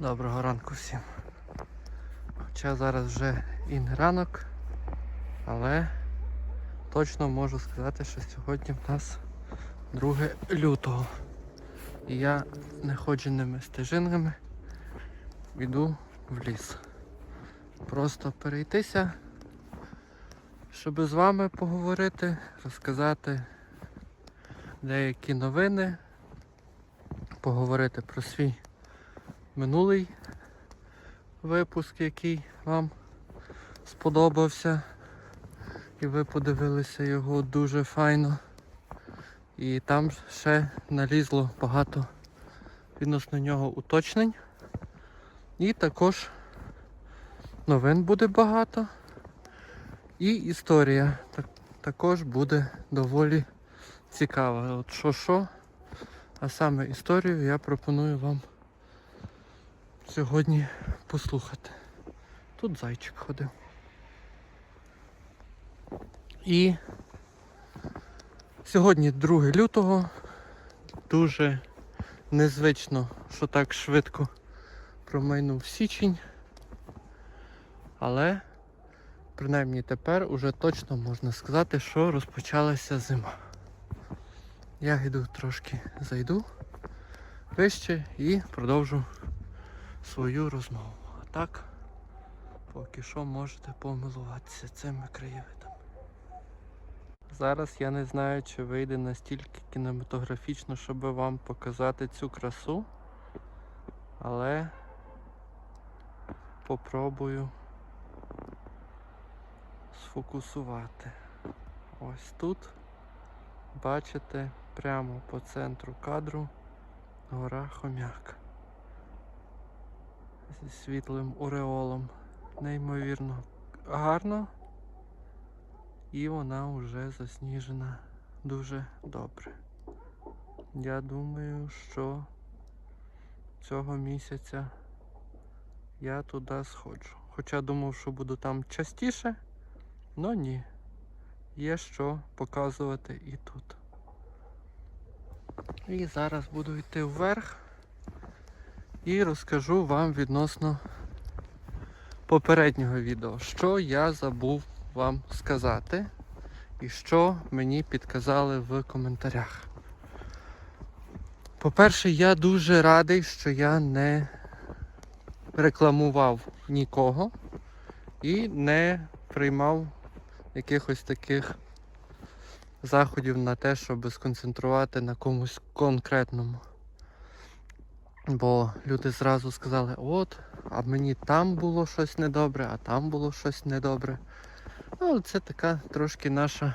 Доброго ранку всім. Хоча зараз вже і не ранок, але точно можу сказати, що сьогодні в нас 2 лютого. І я неходженими стежинами йду в ліс. Просто перейтися, щоб з вами поговорити, розказати деякі новини, поговорити про свій минулий випуск, який вам сподобався. І ви подивилися його дуже файно. І там ще налізло багато відносно нього уточнень. І також новин буде багато. І історія так- також буде доволі цікава. От що що, а саме історію я пропоную вам сьогодні послухати. Тут зайчик ходив. І сьогодні 2 лютого. Дуже незвично, що так швидко промайнув січень. Але принаймні тепер уже точно можна сказати, що розпочалася зима. Я йду трошки зайду вище і продовжу свою розмову. А так, поки що можете помилуватися цими краєвидами. Зараз я не знаю, чи вийде настільки кінематографічно, щоб вам показати цю красу. Але попробую сфокусувати. Ось тут бачите прямо по центру кадру гора Хомяк зі світлим ореолом. Неймовірно гарно. І вона вже засніжена дуже добре. Я думаю, що цього місяця я туди сходжу. Хоча думав, що буду там частіше, але ні. Є що показувати і тут. І зараз буду йти вверх і розкажу вам відносно попереднього відео, що я забув вам сказати і що мені підказали в коментарях. По-перше, я дуже радий, що я не рекламував нікого і не приймав якихось таких заходів на те, щоб сконцентрувати на комусь конкретному. Бо люди зразу сказали, от, а мені там було щось недобре, а там було щось недобре. Ну, це така трошки наша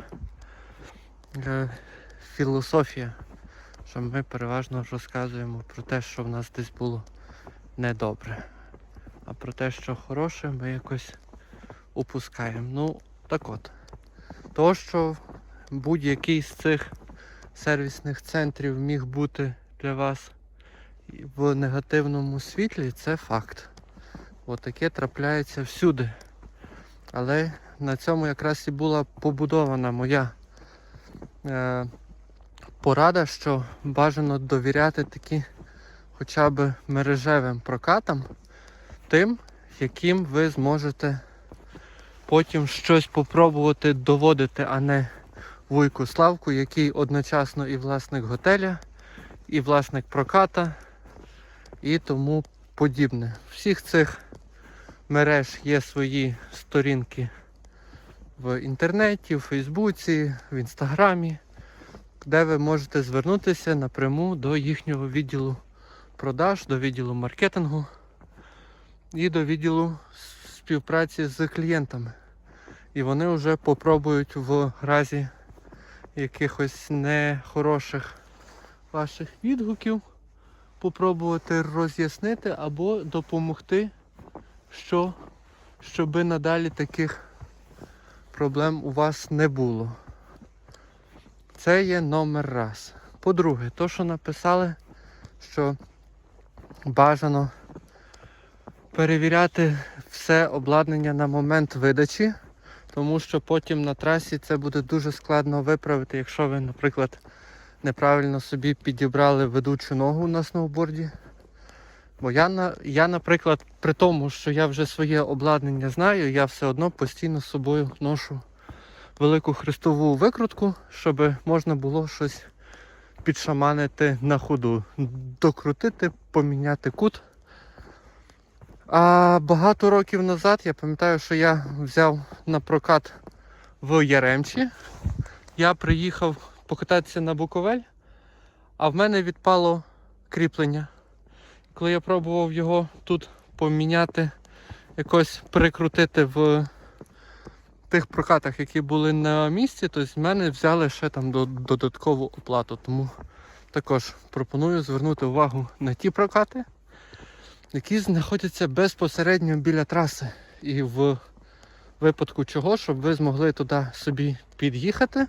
е, філософія, що ми переважно розказуємо про те, що в нас десь було недобре. А про те, що хороше, ми якось упускаємо. Ну, так от. То, що будь-який з цих сервісних центрів міг бути для вас в негативному світлі, це факт. Бо таке трапляється всюди. Але на цьому якраз і була побудована моя е, порада, що бажано довіряти такі хоча б мережевим прокатам, тим, яким ви зможете потім щось попробувати доводити, а не вуйку Славку, який одночасно і власник готеля, і власник проката, і тому подібне. Всіх цих мереж є свої сторінки в інтернеті, в Фейсбуці, в Інстаграмі, де ви можете звернутися напряму до їхнього відділу продаж, до відділу маркетингу і до відділу співпраці з клієнтами. І вони вже попробують в разі якихось нехороших ваших відгуків попробувати роз'яснити або допомогти, що, щоби надалі таких проблем у вас не було. Це є номер раз. По-друге, то, що написали, що бажано перевіряти все обладнання на момент видачі, тому що потім на трасі це буде дуже складно виправити, якщо ви, наприклад, неправильно собі підібрали ведучу ногу на сноуборді. Бо я, я, наприклад, при тому, що я вже своє обладнання знаю, я все одно постійно з собою ношу велику хрестову викрутку, щоб можна було щось підшаманити на ходу, докрутити, поміняти кут. А багато років назад я пам'ятаю, що я взяв на прокат в Яремчі. Я приїхав покататися на Буковель, а в мене відпало кріплення. Коли я пробував його тут поміняти, якось перекрутити в тих прокатах, які були на місці, то з мене взяли ще там додаткову оплату. Тому також пропоную звернути увагу на ті прокати, які знаходяться безпосередньо біля траси. І в випадку чого, щоб ви змогли туди собі під'їхати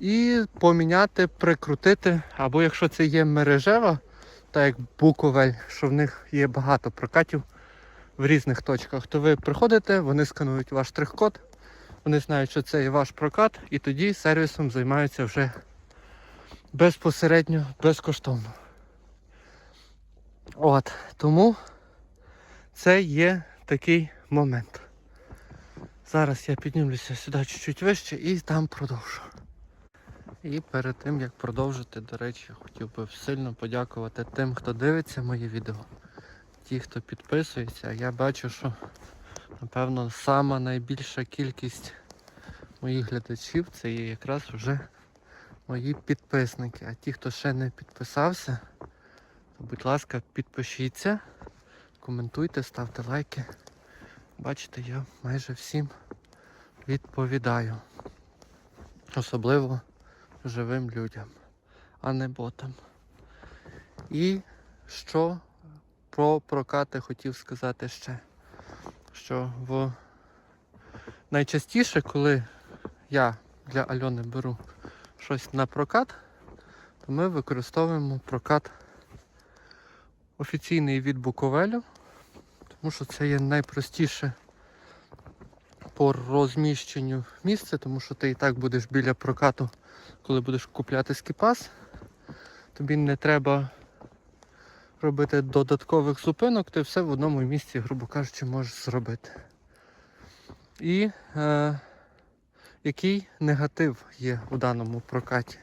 і поміняти, прикрутити, або якщо це є мережева, так як Буковель, що в них є багато прокатів в різних точках, то ви приходите, вони сканують ваш штрих-код, вони знають, що це є ваш прокат, і тоді сервісом займаються вже безпосередньо, безкоштовно. От, тому це є такий момент. Зараз я піднімлюся сюди чуть-чуть вище і там продовжу. І перед тим як продовжити, до речі, хотів би сильно подякувати тим, хто дивиться мої відео, ті, хто підписується. Я бачу, що напевно сама найбільша кількість моїх глядачів це є якраз вже мої підписники. А ті, хто ще не підписався, то будь ласка, підпишіться, коментуйте, ставте лайки. Бачите, я майже всім відповідаю. Особливо живим людям, а не ботам. І що про прокати хотів сказати ще. Що в найчастіше, коли я для Альони беру щось на прокат, то ми використовуємо прокат офіційний від Буковелю, тому що це є найпростіше по розміщенню місце, тому що ти і так будеш біля прокату, коли будеш купляти скіпас. Тобі не треба робити додаткових зупинок, ти все в одному місці, грубо кажучи, можеш зробити. І е, який негатив є у даному прокаті?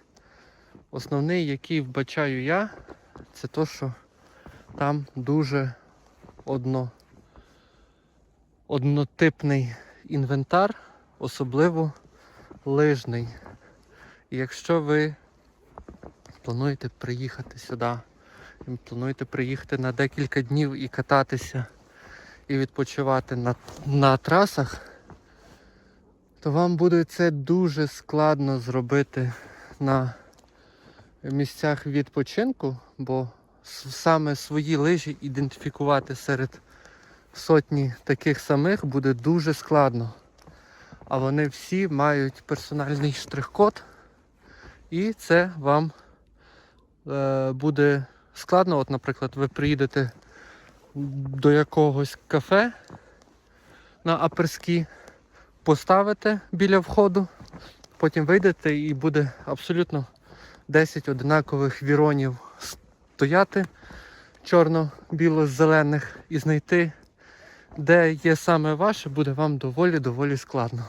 Основний, який вбачаю я, це то, що там дуже одно, однотипний інвентар, особливо лижний. І якщо ви плануєте приїхати сюди, плануєте приїхати на декілька днів і кататися, і відпочивати на, на трасах, то вам буде це дуже складно зробити на місцях відпочинку, бо саме свої лижі ідентифікувати серед сотні таких самих буде дуже складно. А вони всі мають персональний штрих-код, і це вам е, буде складно. От, наприклад, ви приїдете до якогось кафе на аперські, поставите біля входу, потім вийдете і буде абсолютно 10 одинакових віронів стояти чорно-біло-зелених і знайти, де є саме ваше, буде вам доволі-доволі складно.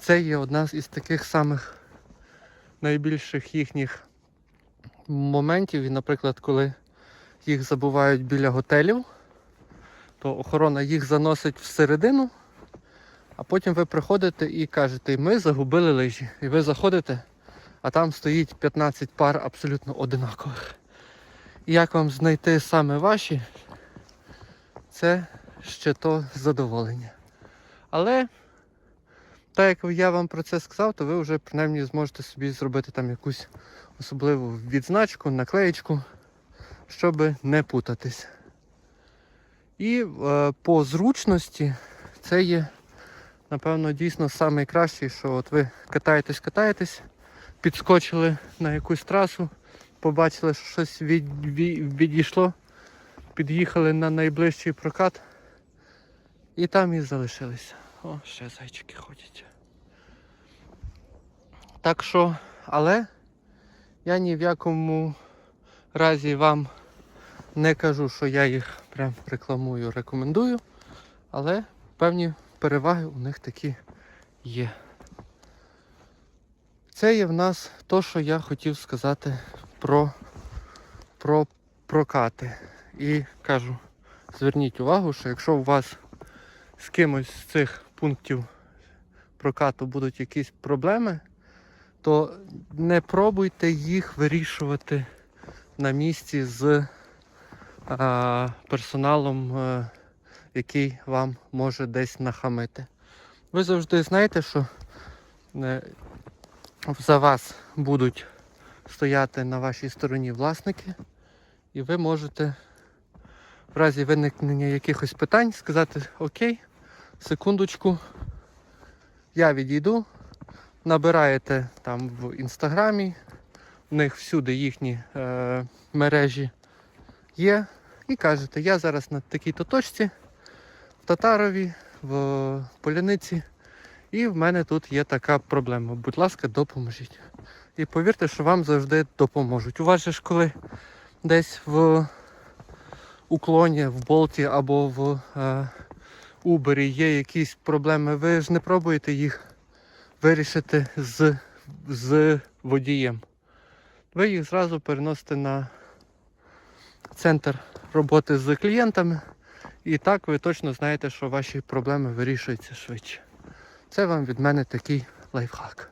Це є одна із таких самих найбільших їхніх моментів. І, наприклад, коли їх забувають біля готелів, то охорона їх заносить всередину, а потім ви приходите і кажете, ми загубили лижі. І ви заходите, а там стоїть 15 пар абсолютно одинакових. І як вам знайти саме ваші, це ще то задоволення. Але, так як я вам про це сказав, то ви вже принаймні зможете собі зробити там якусь особливу відзначку, наклеєчку, щоб не путатись. І е, по зручності це є, напевно, дійсно найкращий, що от ви катаєтесь, катаєтесь, підскочили на якусь трасу, побачили, що щось від, від, відійшло, під'їхали на найближчий прокат і там і залишилися. О, ще зайчики ходять. Так що, але я ні в якому разі вам Не кажу, що я їх прям рекламую, рекомендую, але певні переваги у них такі є. Це є в нас то, що я хотів сказати про, про прокати. І кажу, зверніть увагу, що якщо у вас з кимось з цих пунктів прокату будуть якісь проблеми, то не пробуйте їх вирішувати на місці з а, персоналом, е, який вам може десь нахамити. Ви завжди знаєте, що е, за вас будуть стояти на вашій стороні власники, і ви можете в разі виникнення якихось питань сказати Окей, секундочку, я відійду, набираєте там в інстаграмі, в них всюди їхні е, мережі є, і кажете, я зараз на такій-то точці, в Татарові, в Поляниці, і в мене тут є така проблема. Будь ласка, допоможіть. І повірте, що вам завжди допоможуть. У вас же ж коли десь в уклоні, в болті або в е, Uber є якісь проблеми, ви ж не пробуєте їх вирішити з, з водієм. Ви їх зразу переносите на центр роботи з клієнтами, і так ви точно знаєте, що ваші проблеми вирішуються швидше. Це вам від мене такий лайфхак.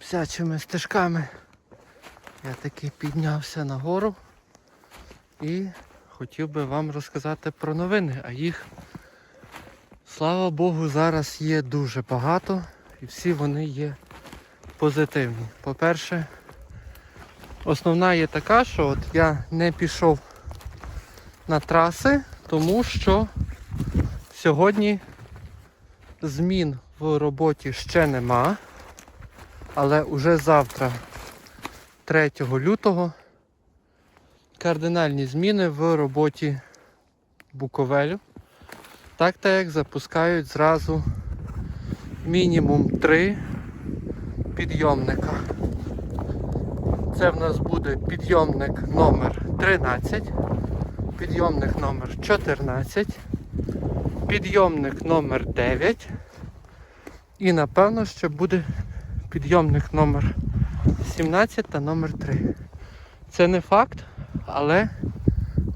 Псячими стежками я таки піднявся нагору і хотів би вам розказати про новини, а їх, слава Богу, зараз є дуже багато і всі вони є позитивні. По-перше, основна є така, що от я не пішов на траси, тому що сьогодні змін в роботі ще нема, але уже завтра, 3 лютого, кардинальні зміни в роботі Буковелю. Так та як запускають зразу мінімум 3 підйомника. Це в нас буде підйомник номер 13, підйомник номер 14, підйомник номер 9 і напевно ще буде підйомник номер 17 та номер 3. Це не факт, але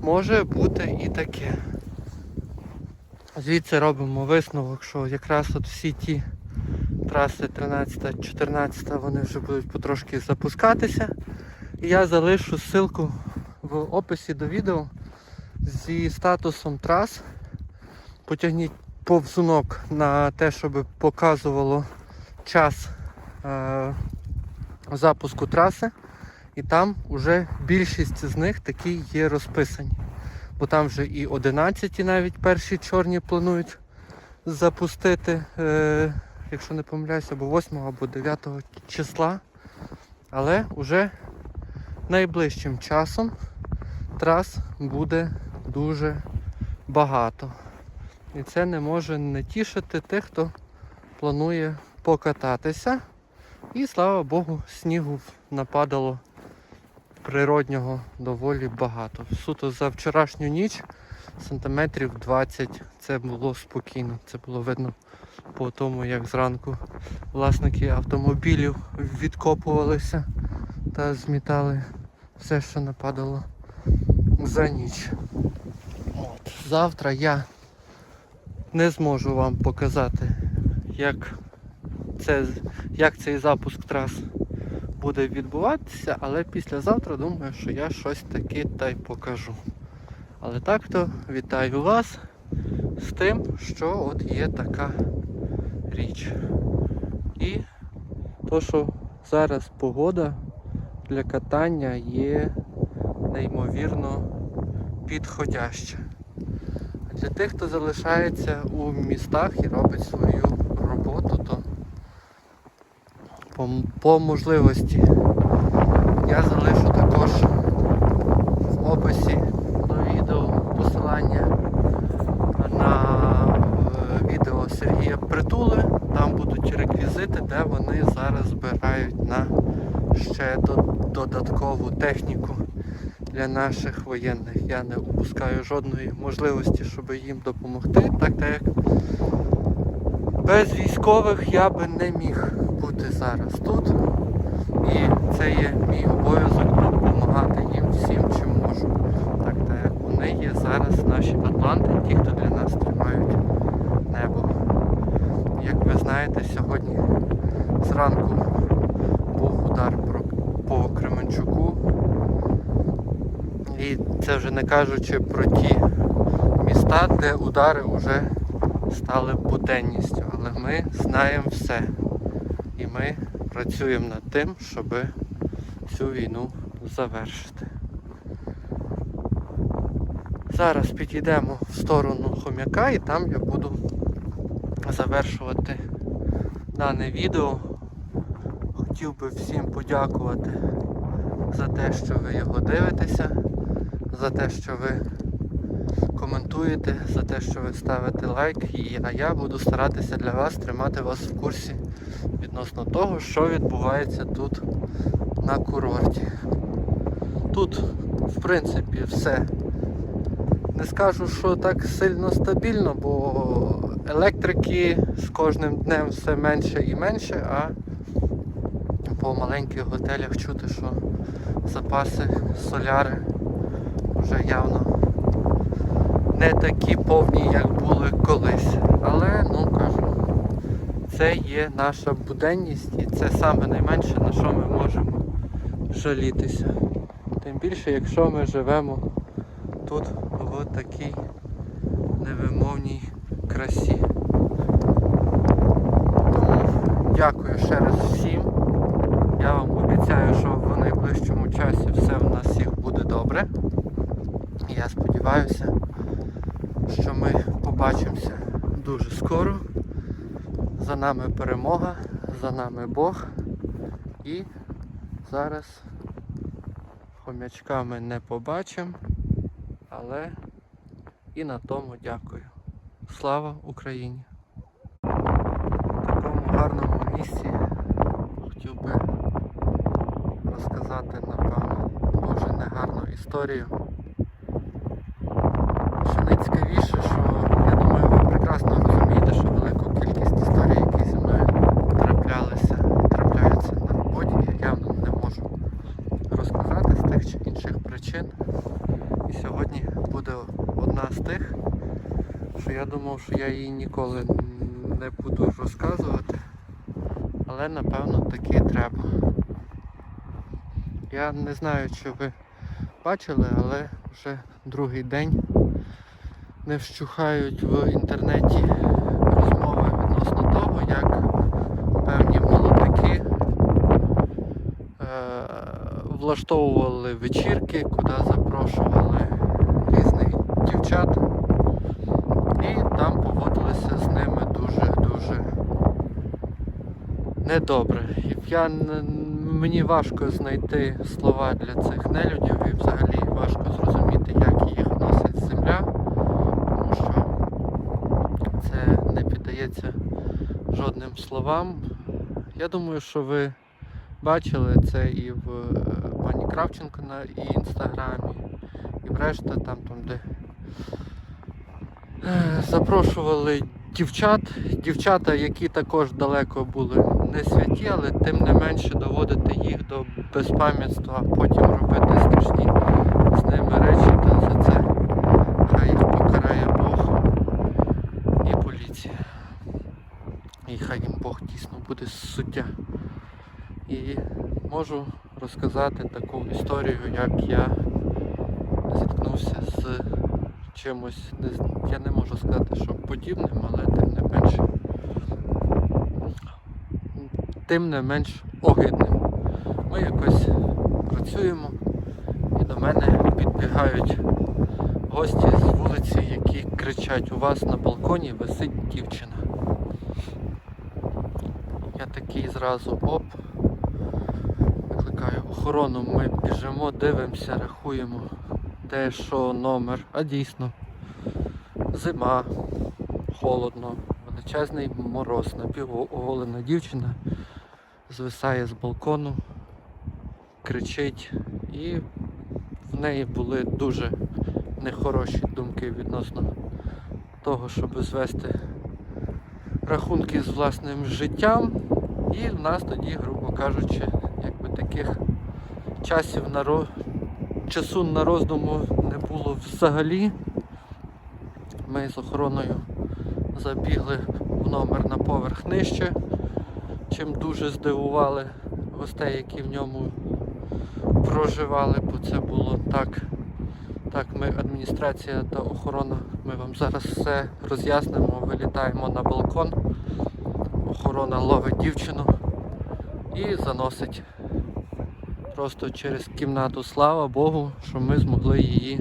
може бути і таке. Звідси робимо висновок, що якраз от всі ті траси 13, 14 вони вже будуть потрошки запускатися. Я залишу ссылку в описі до відео зі статусом трас. Потягніть повзунок на те, щоб показувало час е, запуску траси. І там вже більшість з них такі є розписані. Бо там вже і 11 навіть перші чорні планують запустити, е, якщо не помиляюся, або 8 або 9 числа. Але вже найближчим часом трас буде дуже багато. І це не може не тішити тих, хто планує покататися. І слава Богу, снігу нападало природнього доволі багато. Суто за вчорашню ніч сантиметрів 20 це було спокійно. Це було видно по тому, як зранку власники автомобілів відкопувалися та змітали все, що нападало за ніч. От. Завтра я не зможу вам показати, як, це, як цей запуск трас буде відбуватися, але післязавтра думаю, що я щось таке та й покажу. Але так то вітаю вас з тим, що от є така річ. І то, що зараз погода для катання є неймовірно підходяща. Для тих, хто залишається у містах і робить свою по, по можливості я залишу також в описі до відео посилання на е, відео Сергія Притули. Там будуть реквізити, де вони зараз збирають на ще додаткову техніку. для наших воєнних. Я не упускаю жодної можливості, щоб їм допомогти, так та як без військових я би не міг бути зараз тут. І це є мій обов'язок допомагати їм всім, чим можу. Так та як вони є зараз наші атланти, ті, хто для нас тримають небо. Як ви знаєте, сьогодні зранку був удар по Кременчуку. І це вже не кажучи про ті міста, де удари вже стали буденністю. Але ми знаємо все. І ми працюємо над тим, щоб цю війну завершити. Зараз підійдемо в сторону хом'яка і там я буду завершувати дане відео. Хотів би всім подякувати за те, що ви його дивитеся, за те, що ви коментуєте, за те, що ви ставите лайк. І, а я буду старатися для вас тримати вас в курсі відносно того, що відбувається тут на курорті. Тут, в принципі, все. Не скажу, що так сильно стабільно, бо електрики з кожним днем все менше і менше, а по маленьких готелях чути, що запаси соляри вже явно не такі повні, як були колись. Але, ну кажу, це є наша буденність і це саме найменше, на що ми можемо жалітися. Тим більше, якщо ми живемо тут в такій невимовній красі. Тому дякую ще раз всім. Я вам обіцяю, що в найближчому часі все в нас всіх буде добре. І я сподіваюся, що ми побачимося дуже скоро. За нами перемога, за нами Бог. І зараз хомячка ми не побачимо, але і на тому дякую. Слава Україні! В такому гарному місці хотів би розказати, напевно, дуже негарну історію. Що найцікавіше, що я думаю, ви прекрасно розумієте, що велику кількість історій, які зі мною траплялися, трапляються на роботі, я явно не можу розказати з тих чи інших причин. І сьогодні буде одна з тих, що я думав, що я її ніколи не буду розказувати, але напевно таки треба. Я не знаю, чи ви бачили, але вже другий день не вщухають в інтернеті розмови відносно того, як певні молодики е, влаштовували вечірки, куди запрошували різних дівчат. І там поводилися з ними дуже-дуже недобре. Я, мені важко знайти слова для цих нелюдів і взагалі важко зрозуміти, як їх носить земля, тому що це не піддається жодним словам. Я думаю, що ви бачили це і в е, пані Кравченко на і інстаграмі, і врешта там, там де е, запрошували дівчат, дівчата, які також далеко були не святі, але тим не менше доводити їх до безпам'ятства, а потім робити страшні з ними речі, та за це хай їх покарає Бог і поліція. І хай їм Бог дійсно буде суддя. І можу розказати таку історію, як я чимось, не я не можу сказати, що подібним, але тим не менш тим не менш огидним. Ми якось працюємо і до мене підбігають гості з вулиці, які кричать, у вас на балконі висить дівчина. Я такий зразу оп. Викликаю охорону, ми біжимо, дивимося, рахуємо, де що номер. А дійсно, зима, холодно, величезний мороз, напівоголена дівчина звисає з балкону, кричить і в неї були дуже нехороші думки відносно того, щоб звести рахунки з власним життям. І в нас тоді, грубо кажучи, якби таких часів на ро... часу на роздуму не було взагалі. Ми з охороною забігли в номер на поверх нижче, чим дуже здивували гостей, які в ньому проживали, бо це було так. Так, ми адміністрація та охорона. Ми вам зараз все роз'яснимо. Вилітаємо на балкон. Охорона ловить дівчину і заносить просто через кімнату. Слава Богу, що ми змогли її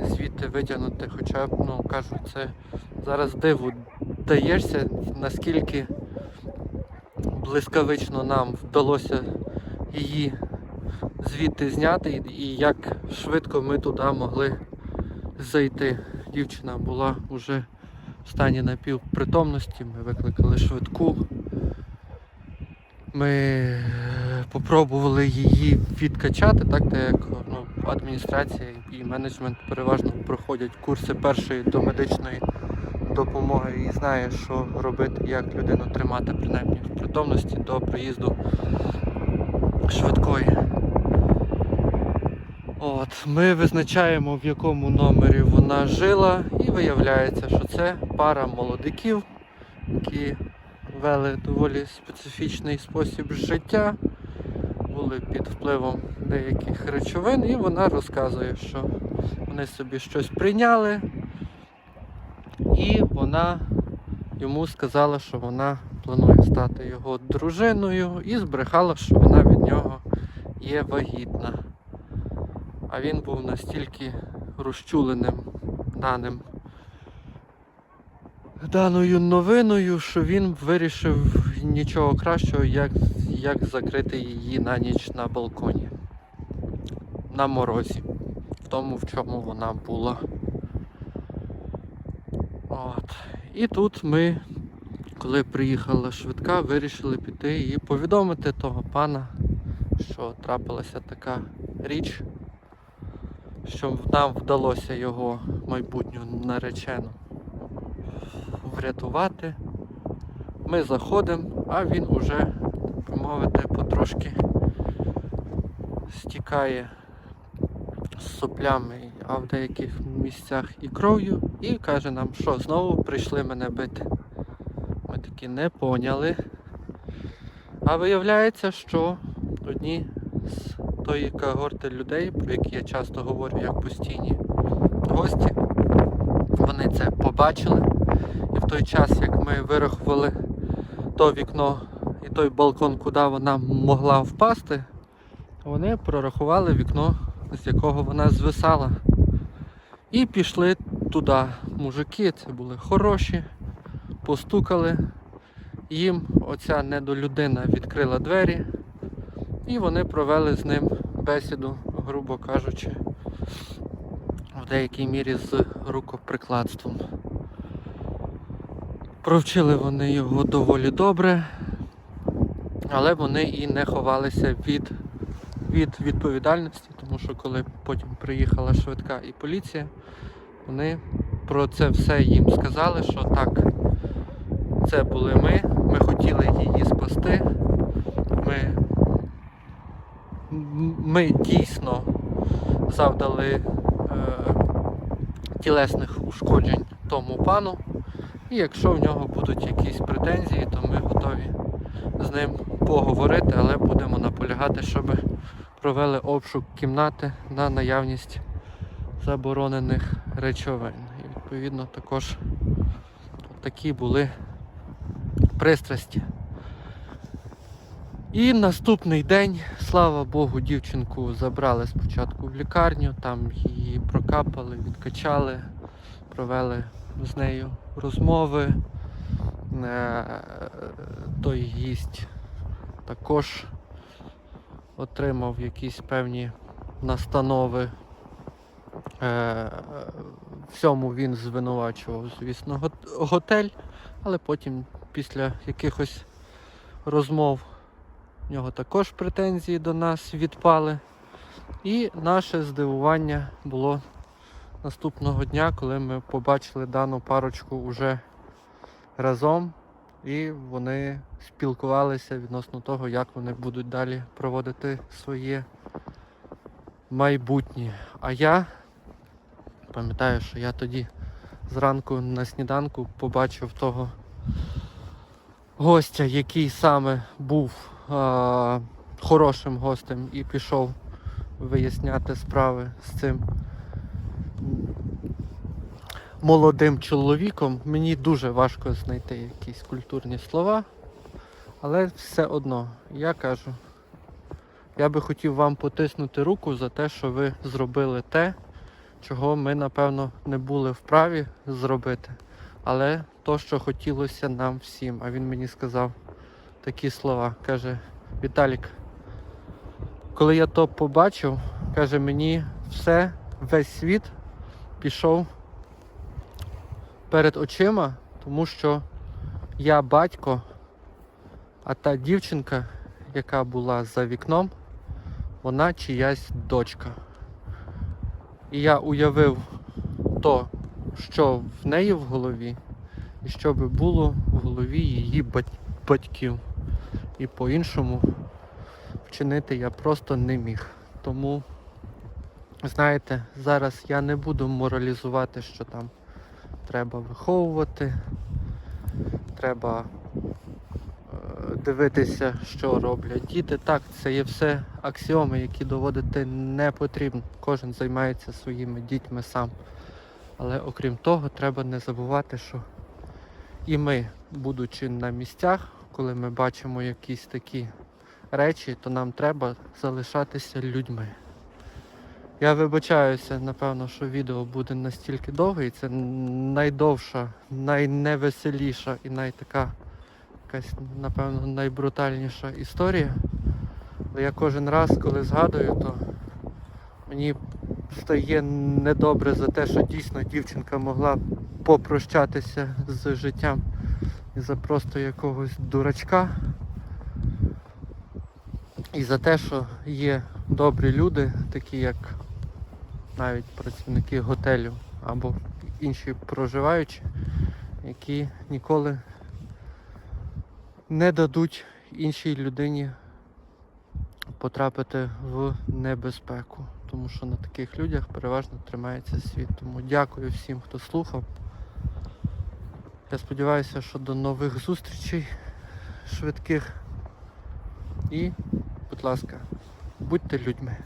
звідти витягнути. Хоча, ну кажу, це зараз диву даєшся, наскільки блискавично нам вдалося її звідти зняти і як швидко ми туди могли зайти. Дівчина була вже в стані напівпритомності, ми викликали швидку. Ми е, попробували її відкачати, так так як ну, адміністрація і менеджмент переважно проходять курси першої домедичної допомоги і знає, що робити, як людину тримати принаймні в притомності до приїзду швидкої. От, ми визначаємо, в якому номері вона жила, і виявляється, що це пара молодиків, які вели доволі специфічний спосіб життя, були під впливом деяких речовин, і вона розказує, що вони собі щось прийняли, і вона йому сказала, що вона планує стати його дружиною, і збрехала, що вона від нього є вагітна. А він був настільки розчуленим даним даною новиною, що він вирішив нічого кращого, як, як закрити її на ніч на балконі. На морозі. В тому, в чому вона була. От. І тут ми, коли приїхала швидка, вирішили піти і повідомити того пана, що трапилася така річ, що нам вдалося його майбутню наречену врятувати. Ми заходимо, а він уже, так мовити, потрошки стікає з соплями, а в деяких місцях і кров'ю, і каже нам, що знову прийшли мене бити. Ми такі не поняли. А виявляється, що одні з тої когорти людей, про які я часто говорю як постійні гості, вони це побачили. В той час, як ми вирахували то вікно і той балкон, куди вона могла впасти, вони прорахували вікно, з якого вона звисала. І пішли туди. Мужики, це були хороші, постукали. Їм оця недолюдина відкрила двері, і вони провели з ним бесіду, грубо кажучи, в деякій мірі з рукоприкладством. Провчили вони його доволі добре, але вони і не ховалися від, від відповідальності, тому що коли потім приїхала швидка і поліція, вони про це все їм сказали, що так, це були ми, ми хотіли її спасти. Ми, ми дійсно завдали е, тілесних ушкоджень тому пану. І якщо в нього будуть якісь претензії, то ми готові з ним поговорити, але будемо наполягати, щоб провели обшук кімнати на наявність заборонених речовин. І відповідно також такі були пристрасті. І наступний день, слава Богу, дівчинку забрали спочатку в лікарню, там її прокапали, відкачали, провели з нею розмови. Е, Той гість також отримав якісь певні настанови. Е, Всьому він звинувачував, звісно, готель, але потім після якихось розмов в нього також претензії до нас відпали. І наше здивування було наступного дня, коли ми побачили дану парочку уже разом, і вони спілкувалися відносно того, як вони будуть далі проводити своє майбутнє. А я пам'ятаю, що я тоді зранку на сніданку побачив того гостя, який саме був а, хорошим гостем і пішов виясняти справи з цим молодим чоловіком. Мені дуже важко знайти якісь культурні слова, але все одно, я кажу, я би хотів вам потиснути руку за те, що ви зробили те, чого ми, напевно, не були вправі зробити. Але то, що хотілося нам всім. А він мені сказав такі слова. Каже, Віталік, коли я то побачив, каже, мені все, весь світ пішов перед очима, тому що я батько, а та дівчинка, яка була за вікном, вона чиясь дочка. І я уявив то, що в неї в голові, і що би було в голові її батьків. І по-іншому вчинити я просто не міг. Тому, знаєте, зараз я не буду моралізувати, що там треба виховувати, треба е, дивитися, що роблять діти. Так, це є все аксіоми, які доводити не потрібно. Кожен займається своїми дітьми сам. Але окрім того, треба не забувати, що і ми, будучи на місцях, коли ми бачимо якісь такі речі, то нам треба залишатися людьми. Я вибачаюся, напевно, що відео буде настільки довге, і це найдовша, найневеселіша і найтака якась, напевно, найбрутальніша історія. Але я кожен раз, коли згадую, то мені стає недобре за те, що дійсно дівчинка могла попрощатися з життям із-за просто якогось дурачка. І за те, що є добрі люди, такі як навіть працівники готелю або інші проживаючі, які ніколи не дадуть іншій людині потрапити в небезпеку. Тому що на таких людях переважно тримається світ. Тому дякую всім, хто слухав. Я сподіваюся, що до нових зустрічей швидких. І, будь ласка, будьте людьми.